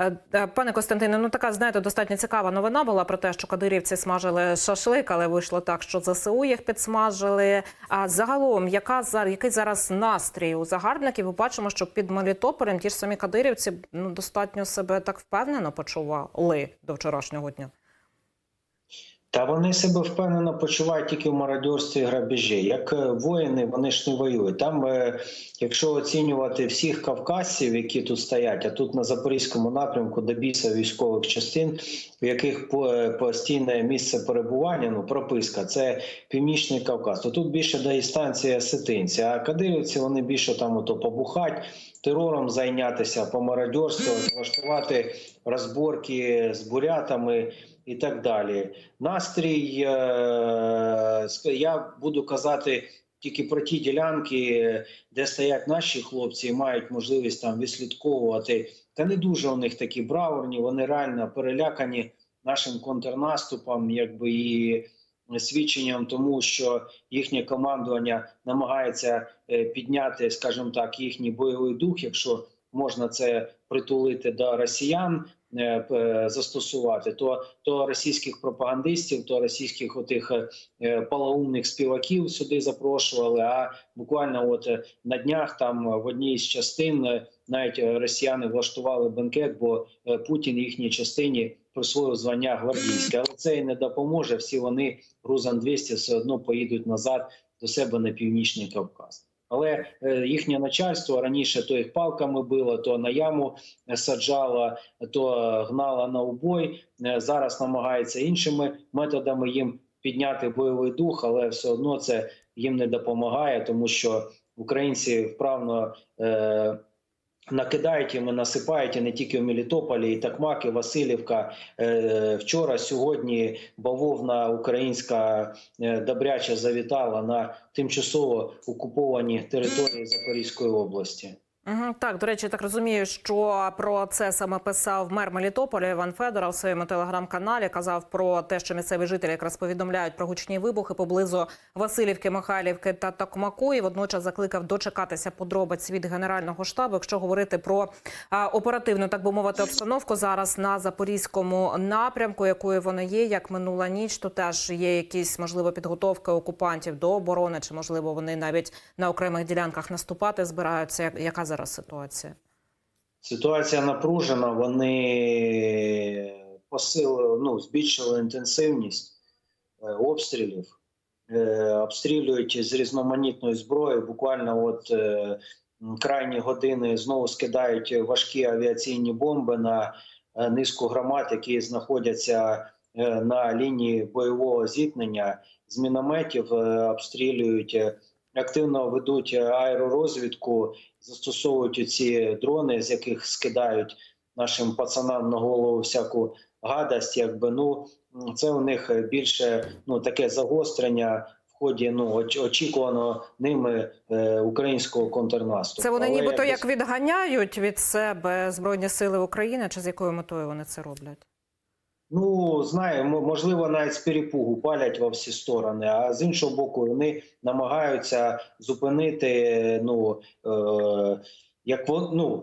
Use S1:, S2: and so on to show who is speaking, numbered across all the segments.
S1: Е, е, Пане Костянтине, ну така знаєте, достатньо цікава новина була про те, що кадирівці смажили шашлик, але вийшло так, що ЗСУ їх підсмажили. А загалом, яка який зараз настрій у загарбників? Ми бачимо, що під Мелітополем ті ж самі кадирівці ну достатньо себе так впевнено почували до вчорашнього дня.
S2: Та вони себе впевнено почувають тільки в мародерстві і грабежі. Як е, воїни, вони ж не воюють. Там, е, якщо оцінювати всіх кавказців, які тут стоять, а тут на запорізькому напрямку до біса військових частин, в яких е, постійне місце перебування, ну прописка, це північний Кавказ. То тут більше дає станція Сетинці. А кадирівці вони більше там ото побухать, терором зайнятися, помародерствувати, влаштувати розборки з бурятами і так далі. Настрій, е, я буду казати тільки про ті ділянки, де стоять наші хлопці і мають можливість там відслідковувати. Та не дуже у них такі браворні, вони реально перелякані нашим контрнаступом, якби і свідченням тому, що їхнє командування намагається е, підняти, скажімо так, їхній бойовий дух, якщо можна це притулити до росіян, е, застосувати, то, то російських пропагандистів, то російських отих е, полоумних співаків сюди запрошували. А буквально от е, на днях там в одній з частин навіть росіяни влаштували бенкет, бо Путін їхній частині присвоїв звання гвардійське. Але це і не допоможе. Всі вони грузан 200 все одно поїдуть назад до себе на північний Кавказ. Але е, їхнє начальство раніше то їх палками било, то на яму е, саджало, то е, гнало на убой. Зараз намагається іншими методами їм підняти бойовий дух, але все одно це їм не допомагає, тому що українці вправно. Е, Накидають їм і насипають і не тільки в Мелітополі, і Такмак, і Васильівка. Е, Вчора, сьогодні бавовна українська добряча завітала на тимчасово окуповані території Запорізької області.
S1: Угу, так, до речі, так розумію, що про це саме писав мер Мелітополя Іван Федоров у своєму телеграм-каналі. Казав про те, що місцеві жителі якраз повідомляють про гучні вибухи поблизу Васильівки, Михайлівки та Токмаку. І водночас закликав дочекатися подробиць від генерального штабу. Якщо говорити про а, оперативну, так би мовити, обстановку зараз на запорізькому напрямку, якою вона є, як минула ніч, то теж є якісь можливо підготовки окупантів до оборони, чи можливо вони навіть на окремих ділянках наступати збираються. Як- Яка зараз ситуація?
S2: Ситуація напружена. Вони посилили, ну, збільшили інтенсивність е, обстрілів, е, обстрілюють з різноманітної зброї. Буквально от е, крайні години знову скидають важкі авіаційні бомби на низку громад, які знаходяться на лінії бойового зіткнення. З мінометів обстрілюють. Активно ведуть е, аеророзвідку, застосовують ці дрони, з яких скидають нашим пацанам на голову всяку гадость. Якби ну це у них більше ну таке загострення в ході ну оч- очікуваного ними е, українського контрнаступу.
S1: Це вони
S2: Але
S1: нібито
S2: якось-
S1: як відганяють від себе збройні сили України, чи з якою метою вони це роблять?
S2: Ну, знаю, можливо, навіть з перепугу палять во всі сторони. А з іншого боку, вони намагаються зупинити. Ну е, як ну,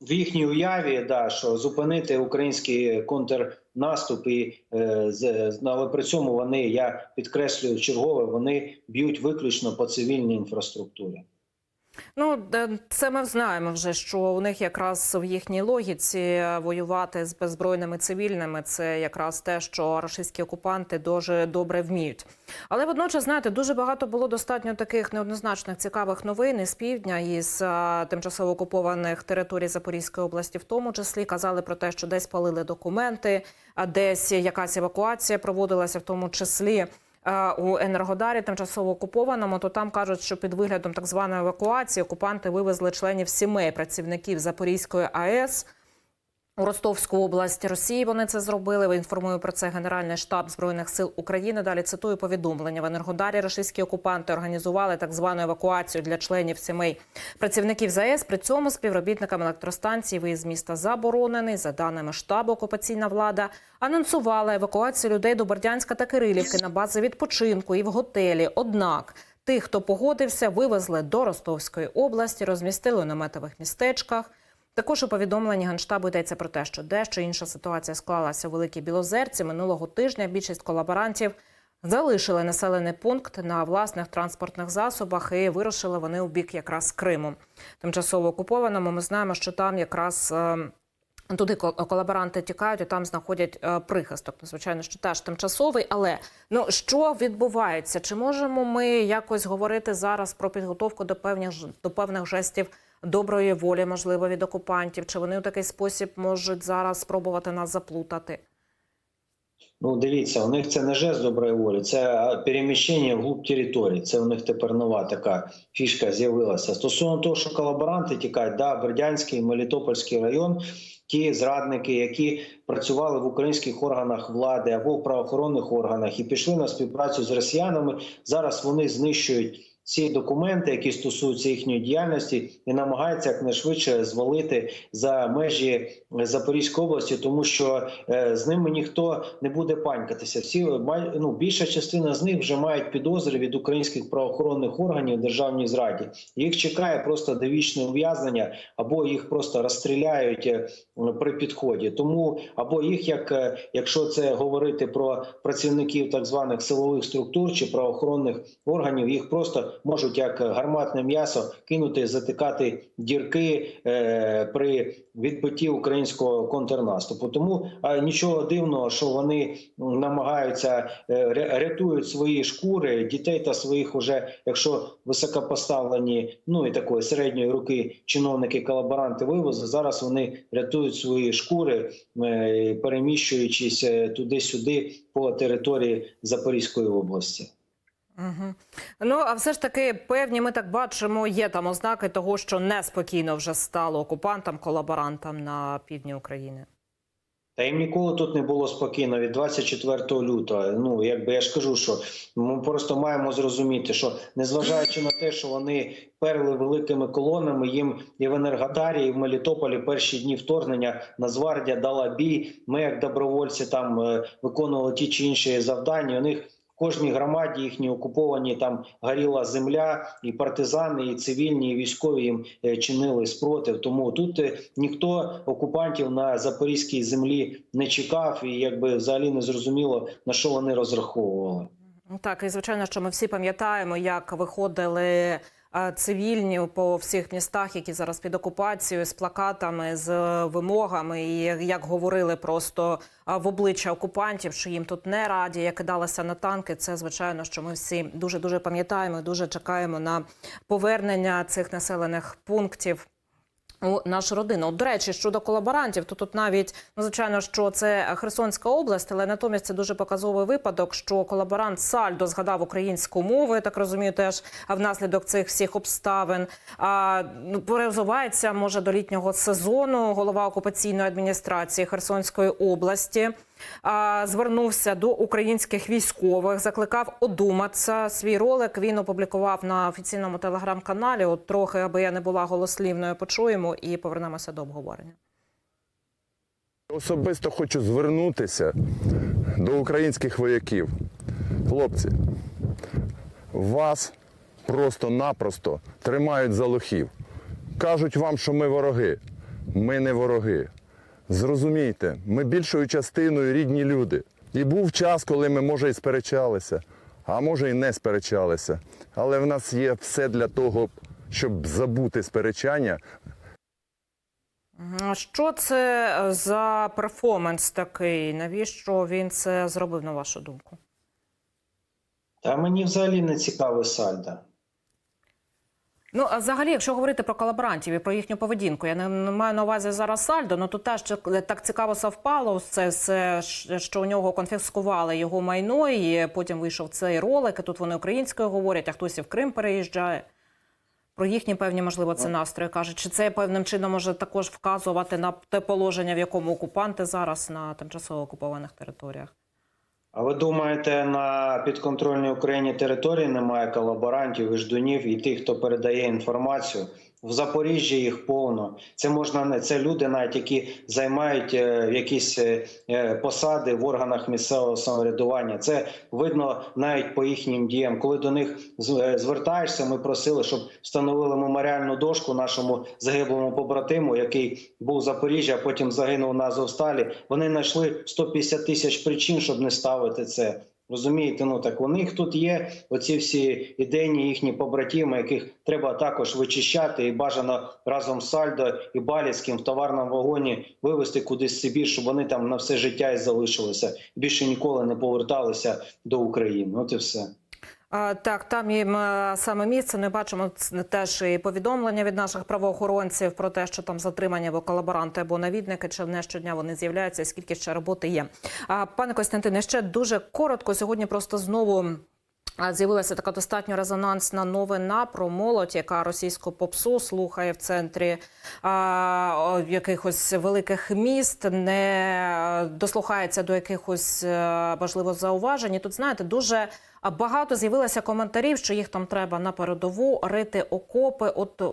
S2: в їхній уяві, да, що зупинити український контрнаступ, і е, з- але при цьому вони, я підкреслюю чергове, вони б'ють виключно по цивільній інфраструктурі.
S1: Ну це ми знаємо вже, що у них якраз в їхній логіці воювати з беззбройними цивільними це якраз те, що російські окупанти дуже добре вміють. Але водночас, знаєте, дуже багато було достатньо таких неоднозначних цікавих новин із півдня із а, тимчасово окупованих територій Запорізької області, в тому числі казали про те, що десь палили документи, а десь якась евакуація проводилася, в тому числі. Е, у Енергодарі тимчасово окупованому, то там кажуть, що під виглядом так званої евакуації окупанти вивезли членів сімей працівників Запорізької АЕС. У Ростовську область Росії вони це зробили. Інформує про це Генеральний штаб збройних сил України. Далі цитую повідомлення в Енергодарі. Російські окупанти організували так звану евакуацію для членів сімей працівників ЗАЕС. При цьому співробітникам електростанції виїзд міста заборонений. За даними штабу, окупаційна влада анонсувала евакуацію людей до Бердянська та Кирилівки на бази відпочинку і в готелі. Однак тих, хто погодився, вивезли до Ростовської області, розмістили у наметових містечках. Також у повідомленні Генштабу йдеться про те, що дещо інша ситуація склалася у Великій Білозерці. Минулого тижня більшість колаборантів залишили населений пункт на власних транспортних засобах і вирушили вони у бік якраз Криму. Тимчасово окупованому ми знаємо, що там якраз. е, Туди ко- колаборанти тікають, і там знаходять е, прихисток. Звичайно, що теж тимчасовий. Але ну що відбувається? Чи можемо ми якось говорити зараз про підготовку до певних до певних жестів доброї волі, можливо, від окупантів? Чи вони у такий спосіб можуть зараз спробувати нас заплутати?
S2: Ну, дивіться, у них це не жест доброї волі, це переміщення вглуб території. Це у них тепер нова така фішка з'явилася. Стосовно того, що колаборанти тікають, да, Бердянський, Мелітопольський район, ті зрадники, які працювали в українських органах влади або в правоохоронних органах і пішли на співпрацю з росіянами. Зараз вони знищують. Ці документи, які стосуються їхньої діяльності, і намагаються якнайшвидше звалити за межі Запорізької області, тому що е, з ними ніхто не буде панькатися. Всі май- ну, більша частина з них вже мають підозри від українських правоохоронних органів державній зраді. Їх чекає просто довічне ув'язнення, або їх просто розстріляють е, при підході. Тому або їх, як е, якщо це говорити про працівників так званих силових структур чи правоохоронних органів, їх просто можуть як гарматне м'ясо кинути, затикати дірки е, при відбитті українського контрнаступу. Тому а, нічого дивного, що вони намагаються е, рятують свої шкури, дітей та своїх уже, якщо високопоставлені, ну і такої середньої руки чиновники колаборанти вивозу. Зараз вони рятують свої шкури, е, переміщуючись туди-сюди по території Запорізької області.
S1: Угу. Ну а все ж таки, певні, ми так бачимо, є там ознаки того, що неспокійно вже стало окупантам, колаборантам на півдні України.
S2: Та їм ніколи тут не було спокійно від 24 лютого. Ну якби я ж кажу, що ми просто маємо зрозуміти, що незважаючи на те, що вони перли великими колонами, їм і в Енергодарі, і в Мелітополі перші дні вторгнення Нацгвардія дала бій. Ми, як добровольці, там е, виконували ті чи інші завдання. У них кожній громаді їхні окуповані там горіла земля, і партизани, і цивільні, і військові їм е, чинили спротив. Тому тут е, ніхто окупантів на запорізькій землі не чекав, і якби взагалі не зрозуміло на що вони розраховували.
S1: Так, і звичайно, що ми всі пам'ятаємо, як виходили цивільні по всіх містах, які зараз під окупацією, з плакатами, з е, вимогами, і як говорили просто в обличчя окупантів, що їм тут не раді, як кидалися на танки. Це звичайно, що ми всі дуже дуже пам'ятаємо, дуже чекаємо на повернення цих населених пунктів. У нашу родину. От, До речі, щодо колаборантів, то тут навіть ну звичайно, що це Херсонська область, але натомість це дуже показовий випадок, що колаборант Сальдо згадав українську мову. Я так розумію, теж внаслідок цих всіх обставин. А ну перезувається може до літнього сезону. Голова окупаційної адміністрації Херсонської області звернувся до українських військових, закликав одуматися. Свій ролик він опублікував на офіційному телеграм-каналі. От трохи, аби я не була голослівною, почуємо і повернемося до обговорення.
S3: Особисто хочу звернутися до українських вояків. Хлопці, вас просто-напросто тримають за лохів. Кажуть вам, що ми вороги. Ми не вороги. Зрозумійте, ми більшою частиною рідні люди. І був час, коли ми, може, і сперечалися, а може, і не сперечалися. Але в нас є все для того, щоб забути сперечання,
S1: Що це е, за перформанс такий? Навіщо він це зробив, на вашу думку?
S2: Та мені взагалі не цікавий Сальда.
S1: Ну, а взагалі, якщо говорити про колаборантів і про їхню поведінку, я не, маю на увазі зараз сальдо, ну то теж так цікаво совпало це все, що у нього конфіскували його майно, і потім вийшов цей ролик. і Тут вони українською говорять, а хтось і в Крим переїжджає. Про їхні певні, можливо, це настрої кажуть. Чи це певним чином може також вказувати на те положення, в якому окупанти зараз на тимчасово окупованих територіях?
S2: А ви думаєте, на підконтрольній Україні території немає колаборантів і і тих, хто передає інформацію? В Запоріжжі їх повно. Це можна це люди, навіть які займають е, якісь е, е, посади в органах місцевого самоврядування. Це видно навіть по їхнім діям. Коли до них звертаєшся, ми просили, щоб встановили меморіальну дошку нашому загиблому побратиму, який був в Запоріжжі, а потім загинув на Азовсталі. Вони знайшли 150 тисяч причин, щоб не ставити це. Розумієте, ну так у них тут є оці всі ідейні їхні побратими, яких треба також вичищати і бажано разом з Сальдо і Баліцьким в товарному вагоні вивезти кудись собі, щоб вони там на все життя і залишилися. Більше ніколи не поверталися до України. От і все.
S1: Так, там і саме місце. Ми бачимо теж і повідомлення від наших правоохоронців про те, що там затримані або колаборанти, або навідники, чи не щодня вони з'являються, скільки ще роботи є. А, пане Костянтине, ще дуже коротко. Сьогодні просто знову. З'явилася така достатньо резонансна новина про молодь, яка російську попсу слухає в центрі а, якихось великих міст, не е, дослухається до якихось е, можливо зауважень. І Тут знаєте, дуже багато з'явилося коментарів, що їх там треба на передову рити окопи. От е,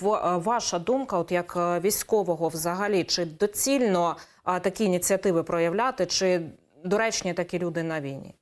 S1: в е, ваша думка, от як е, військового, взагалі, чи доцільно такі ініціативи проявляти, чи доречні такі люди на війні?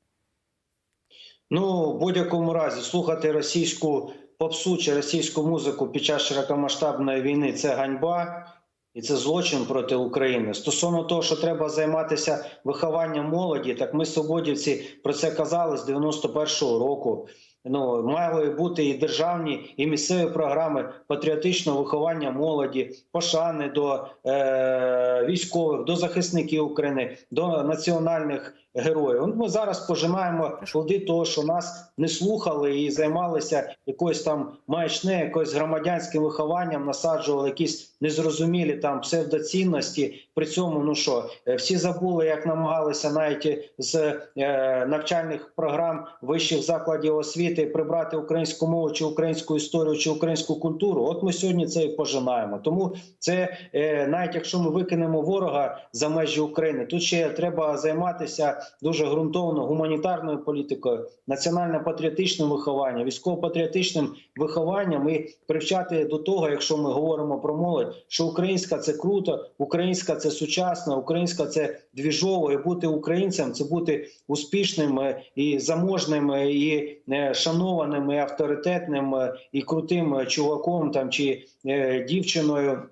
S2: Ну, в будь-якому разі, слухати російську попсу чи російську музику під час широкомасштабної війни це ганьба і це злочин проти України. Стосовно того, що треба займатися вихованням молоді, так ми свободівці про це казали з 91-го року. Ну, мали бути і державні, і місцеві програми патріотичного виховання молоді, пошани до е, військових, до захисників України, до національних героїв. Ми зараз пожинаємо плоди того, що нас не слухали і займалися якоюсь там маячне, якоюсь громадянським вихованням, насаджували якісь незрозумілі там псевдоцінності. При цьому, ну що, е, всі забули, як намагалися навіть з е, навчальних програм вищих закладів освіти прибрати українську мову чи українську історію чи українську культуру. От ми сьогодні це і пожинаємо. Тому це е, навіть якщо ми викинемо ворога за межі України, тут ще треба займатися дуже ґрунтовно гуманітарною політикою, національно-патріотичним вихованням, військово-патріотичним вихованням і привчати до того, якщо ми говоримо про молодь, що українська це круто, українська це сучасно, українська це двіжово, і бути українцем це бути успішним е, і заможним, е, і шанованим, і авторитетним, е, і крутим е, чуваком там чи е, дівчиною.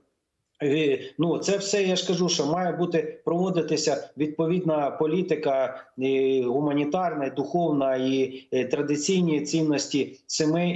S2: Е, Ну, це все я ж кажу, що має бути проводитися відповідна політика і гуманітарна, духовна і е, традиційні цінності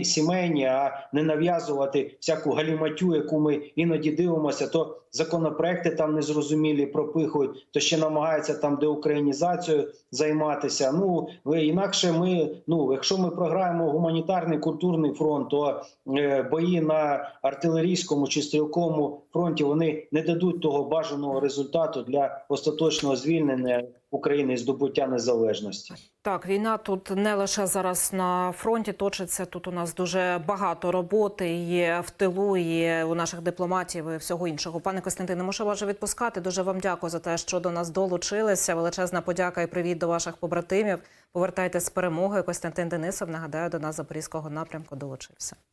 S2: сімейні, а не нав'язувати всяку галіматю, яку ми іноді дивимося. То законопроекти там незрозумілі пропихують, то ще намагаються там деукраїнізацією займатися. Ну інакше ми, ну якщо ми програємо гуманітарний культурний фронт, то е, бої на артилерійському чи стрілковому фронті вони не дадуть того бажаного результату для остаточного звільнення України і здобуття незалежності.
S1: Так, війна тут не лише зараз на фронті точиться. Тут у нас дуже багато роботи є в тилу, і у наших дипломатів і всього іншого. Пане Костянтине, мушу вас відпускати. Дуже вам дякую за те, що до нас долучилися. Величезна подяка і привіт до ваших побратимів. Повертайтесь з перемогою. Костянтин Денисов нагадаю, до нас запорізького напрямку долучився.